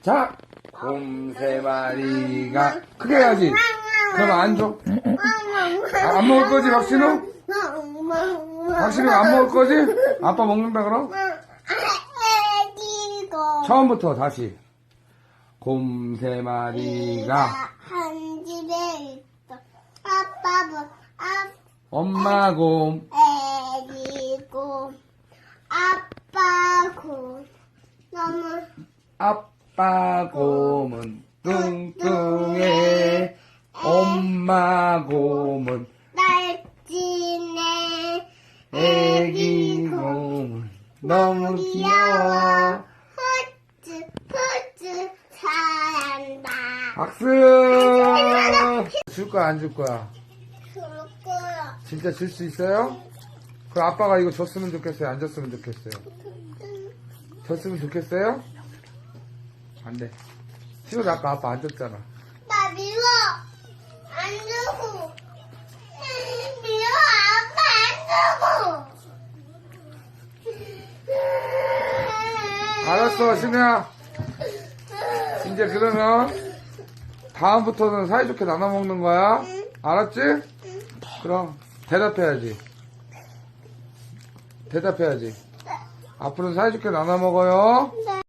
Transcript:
자, 곰세 마리가 크게 해야지. 그럼 안 줘. 아, 안 먹을 거지, 박신우? 박신우 안 먹을 거지? 아빠 먹는다 그럼? 처음부터 다시. 곰세 마리가 한 집에 있어. 아빠는 아 엄마 곰, 애기고 아빠고 너무 아빠 곰은 뚱뚱해. 엄마 곰은 날씬해. 애기 곰은 너무 귀여워. 푸즈 푸즈 잘한다. 박수! 줄 거야, 안 줄 거야? 줄 거야. 진짜 줄 수 있어요? 그럼 아빠가 이거 줬으면 좋겠어요? 안 줬으면 좋겠어요? 줬으면 좋겠어요? 안 돼. 시우 아까 아빠 안 줬잖아. 나 미워. 안 주고. 미워 아빠 안 주고. 알았어, 신우야. 이제 그러면 다음부터는 사이좋게 나눠 먹는 거야. 알았지? 그럼 대답해야지. 대답해야지. 앞으로는 사이좋게 나눠 먹어요. 네.